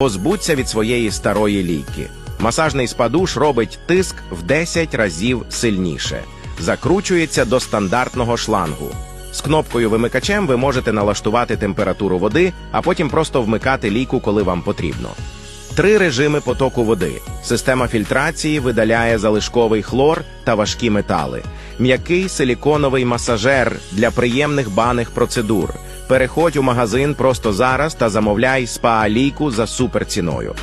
Позбудься від своєї старої лійки. Масажний спадуш робить тиск в 10 разів сильніше. Закручується до стандартного шлангу. З кнопкою вимикачем ви можете налаштувати температуру води, а потім просто вмикати лійку, коли вам потрібно. Три режими потоку води. Система фільтрації видаляє залишковий хлор та важкі метали. М'який силіконовий масажер для приємних баних процедур. Переходь у магазин просто зараз та замовляй спа-лійку за суперціною.